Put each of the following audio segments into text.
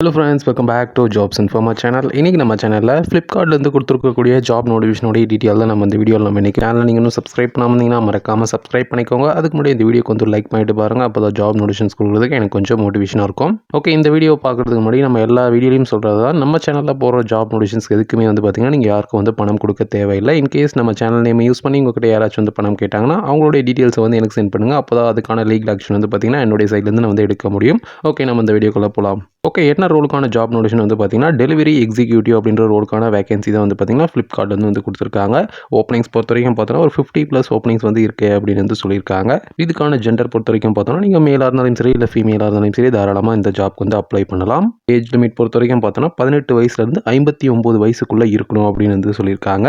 Hello friends welcome back to jobs informa channel இன்றைக்கி நம்ம சேனலில் ஃப்ளிப்கார்ட்லேருந்து கொடுத்துருக்கக்கூடிய ஜாப் நோட்டிஃபிகேஷனுடைய டீட்டெயில் தான் நம்ம இந்த வீடியோவில் நம்ம இன்றைக்கி சேனல் நீங்கள் இன்னும் சப்ஸ்கிரைப் பண்ணாமல் இருந்தீங்கன்னா மறக்காமல் சப்ஸ்கிரைப் பண்ணிக்கோங்க. அதுக்கு முன்னாடி இந்த வீடியோக்கு வந்து லைக் பண்ணிட்டு பாருங்கள் அப்போ தான் ஜாப் நோட்டிஃபிகேஷன்ஸ் கொடுக்குறதுக்கு எனக்கு கொஞ்சம் மோட்டிவேஷனாக இருக்கும். ஓகே இந்த வீடியோ பார்க்குறதுக்கு முன்னாடி நம்ம எல்லா வீடியோலையும் சொல்கிறது தான் நம்ம சேனலில் போகிற ஜாப் நோட்டிஃபிகேஷன்ஸ் எதுக்குமே வந்து பார்த்திங்கன்னா நீங்கள் யாருக்கும் வந்து பணம் கொடுக்க தேவையில்லை. இன்கேஸ் நம்ம சேனல் நேம் யூஸ் பண்ணி உங்கள்கிட்ட யாராச்சும் வந்து பணம் கேட்டாங்கன்னா அவங்களுடைய டீட்டெயில்ஸை வந்து எனக்கு சென்ட் பண்ணுங்கள் அப்போ தான் அதுக்கான லீகல் ஆக்ஷன் வந்து பார்த்திங்கன்னா என்னுடைய சைட்லேருந்து நான் வந்து எடுக்க முடியும். ஓகே நம்ம இந்த வீடியோக்குள்ளே போகலாம் ஓகே என்ன ரோலுக்கான ஜாப் நோட்டிஷன் வந்து பார்த்தீங்கன்னா டெலிவரி எக்ஸிக்யூட்டிவ் அப்படின்ற ரோலுக்கான வேகன்சி தான் வந்து பார்த்தீங்கன்னா ஃப்ளிப்கார்ட் வந்து கொடுத்துருக்காங்க. ஓப்பனிங்ஸ் பொறுத்த வரைக்கும் பார்த்தோன்னா ஒரு ஃபிஃப்டி ப்ளஸ் ஓப்பனிங்ஸ் வந்து இருக்குது அப்படின்னு வந்து சொல்லியிருக்காங்க. இதுக்கான ஜெண்டர் பொறுத்த வரைக்கும் பார்த்தோன்னா நீங்கள் மேலாக இருந்தாலும் சரி இல்லை ஃபீமேலாக இருந்தாலும் சரி தாராளமாக இந்த ஜாப்க்கு வந்து அப்ளை பண்ணலாம். ஏஜ் லிமிட் பொறுத்த வரைக்கும் பார்த்தோன்னா பதினெட்டு வயசுலேருந்து ஐம்பத்தி ஒம்பது வயசுக்குள்ளே இருக்கணும் அப்படின்னு வந்து சொல்லியிருக்காங்க.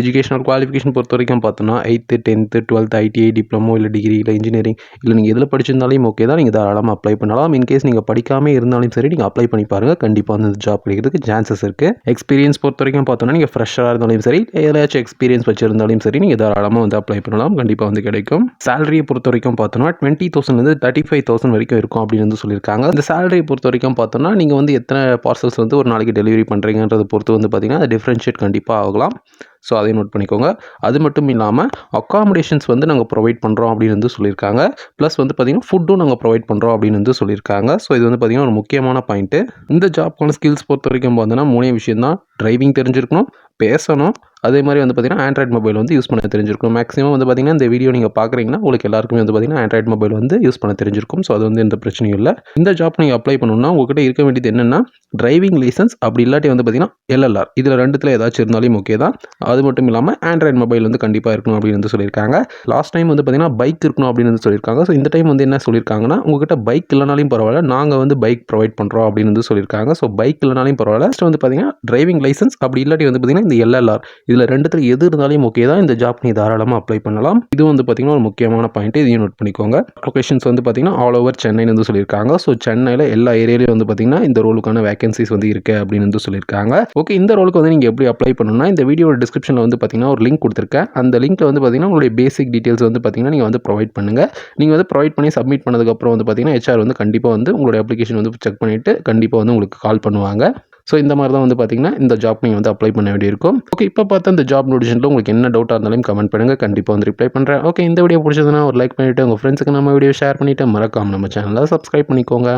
எஜுகேஷனல் குவாலிஃபிகேஷன் பொறுத்த வரைக்கும் பார்த்தோன்னா eighth tenth twelfth ITI diploma இல்லை டிகிரி இல்லை இன்ஜினியரிங் இல்லை நீங்கள் எதில் படிச்சிருந்தாலும் ஓகே தான். நீங்கள் தாராளமாக அப்ளை பண்ணலாம். இன்கேஸ் நீங்கள் படிக்காமல் இருந்தாலும் சரி நீங்கள் அப்ளை பண்ணி பாருங்கள் கண்டிப்பாக வந்து ஜாப் கிடைக்கிறதுக்கு சான்சஸ் இருக்குது எக்ஸ்பீரியன்ஸ் பொறுத்த வரைக்கும் பார்த்தோன்னா நீங்கள் ஃப்ரெஷ்ஷாக இருந்தாலும் சரி ஏதாச்சும் எக்ஸ்பீரியன்ஸ் வச்சிருந்தாலும் சரி நீங்கள் தாராளமாக வந்து அப்ளை பண்ணலாம். கண்டிப்பாக வந்து கிடைக்கும். சேலரியை பொறுத்த வரைக்கும் பார்த்தோன்னா டுவெண்ட்டி தௌசண்ட்லேருந்து தேர்ட்டி ஃபைவ் தௌசண்ட் வரைக்கும் இருக்கும் அப்படின்னு வந்து சொல்லியிருக்காங்க. இந்த சேலரியை பொறுத்த வரைக்கும் பார்த்தோன்னா நீங்கள் வந்து எத்தனை பார்சல்ஸ் வந்து ஒரு நாளைக்கு டெலிவரி பண்ணுறீங்கன்றதை பொறுத்து வந்து பார்த்தீங்கன்னா அது டிஃப்ரென்ஷியேட் கண்டிப்பாக ஆகலாம். ஸோ அதையும் நோட் பண்ணிக்கோங்க. அது மட்டும் இல்லாமல் அக்காமடேஷன்ஸ் வந்து நாங்கள் ப்ரொவைட் பண்ணுறோம் அப்படின்னு வந்து சொல்லியிருக்காங்க. ப்ளஸ் வந்து பார்த்திங்கன்னா ஃபுட்டும் நாங்கள் ப்ரொவைட் பண்ணுறோம் அப்படின்னு வந்து சொல்லியிருக்காங்க. ஸோ இது வந்து பார்த்திங்கன்னா ஒரு முக்கியமான பாயிண்ட்டு இந்த ஜாப்க்கான ஸ்கில்ஸ் பொறுத்த வரைக்கும் பார்த்தோன்னா மூணே விஷயம் தான் டிரைவிங் தெரிஞ்சிருக்கணும் பேசணும். அதே மாதிரி வந்து பார்த்திங்கன்னா ஆண்ட்ராய்ட் மொபைல் வந்து யூஸ் பண்ண தெரிஞ்சிருக்கும் மேக்ஸிமம் வந்து பார்த்திங்கன்னா இந்த வீடியோ நீங்கள் பார்க்குறீங்கன்னா உங்களுக்கு எல்லாருக்குமே வந்து பார்த்திங்கன்னா ஆண்ட்ராய்ட் மொபைல் வந்து யூஸ் பண்ண தெரிஞ்சிருக்கும். ஸோ அது வந்து எந்த பிரச்சனையும் இல்லை. இந்த ஜாப் நீங்கள் அப்ளை பண்ணணும்னா உங்ககிட்ட இருக்க வேண்டியது என்னென்னா டிரைவிங் லைசன்ஸ் அப்படி இல்லாட்டி வந்து பார்த்திங்கன்னா எல்எல்ஆர் இதில் ரெண்டுத்தில் ஏதாச்சும் இருந்தாலும் ஓகே தான். அது மட்டும் இல்லாமல் ஆண்ட்ராய்ட் மொபைல் வந்து கண்டிப்பாக இருக்கணும் அப்படின்னு வந்து சொல்லியிருக்காங்க. லாஸ்ட் டைம் வந்து பார்த்திங்கன்னா பைக் இருக்கணும் அப்படின்னு வந்து சொல்லியிருக்காங்க. ஸோ இந்த டைம் வந்து என்ன சொல்லியிருக்காங்கன்னா உங்கள்கிட்ட பைக் இல்லைனாலும் பரவாயில்ல நாங்கள் வந்து பைக் ப்ரொவைட் பண்ணுறோம் அப்படின்னு வந்து சொல்லியிருக்காங்க. ஸோ பைக் இல்லைனாலும் பரவாயில்ல. நெக்ஸ்ட் வந்து பார்த்திங்கன்னா டிரைவிங் லைசன்ஸ் அப்படி இல்லாட்டி வந்து பார்த்தீங்கன்னா இந்த எல்எல்ஆர் இதில் ரெண்டுத்தில் எது இருந்தாலும் ஓகே தான். இந்த ஜாப் நீ தாராளமாக அப்ளை பண்ணலாம். இது வந்து பார்த்தீங்கன்னா ஒரு முக்கியமான பாயிண்ட் இதையும் நோட் பண்ணிக்கோங்க. லொகேஷன்ஸ் வந்து பார்த்திங்கன்னா ஆல் ஓவர் சென்னைன்னு வந்து சொல்லியிருக்காங்க. ஸோ சென்னையில் எல்லா ஏரியாலையும் வந்து பார்த்தீங்கன்னா இந்த ரோலுக்கான வேகன்சிஸ் வந்து இருக்குது அப்படின்னு வந்து சொல்லியிருக்காங்க. ஓகே இந்த ரோலுக்கு வந்து நீங்கள் எப்படி அப்ளை பண்ணணும்னா இந்த வீடியோட டிஸ்கிரிப்ஷனில் வந்து பார்த்தீங்கன்னா ஒரு லிங்க் கொடுத்துருக்கேன். அந்த லிங்க்கில் வந்து பார்த்தீங்கன்னா உங்களுடைய பேசிக் டீட்டெயில்ஸ் வந்து பார்த்தீங்கன்னா நீங்கள் வந்து ப்ரொவைட் பண்ணுங்கள் நீங்கள் வந்து ப்ரொவைட் பண்ணி சப்மிட் பண்ணதுக்கப்புறம் வந்து பார்த்திங்கன்னா ஹெச்ஆர் வந்து கண்டிப்பாக வந்து உங்களுடைய அப்ளிகேஷன் வந்து செக் பண்ணிவிட்டு கண்டிப்பாக வந்து உங்களுக்கு கால் பண்ணுவாங்க. ஸோ இந்த மாதிரி தான் வந்து பார்த்தீங்கன்னா இந்த ஜாப் நீங்கள் வந்து அப்ளை பண்ண வேண்டியிருக்கும். ஓகே இப்போ பார்த்தா இந்த ஜாப் நோட்டிஷனில் உங்களுக்கு என்ன டவுட்டாக இருந்தாலும் கமெண்ட் பண்ணுங்கள் கண்டிப்பாக வந்து ரிப்ளை பண்ணுறேன் ஓகே இந்த வீடியோ பிடிச்சதுன்னா ஒரு லைக் பண்ணிவிட்டு உங்கள் ஃப்ரெண்ட்ஸுக்கு நம்ம வீடியோ ஷேர் பண்ணிவிட்டு மறக்காமல் நம்ம சேனலை சப்ஸ்கிரைப் பண்ணிக்கோங்க.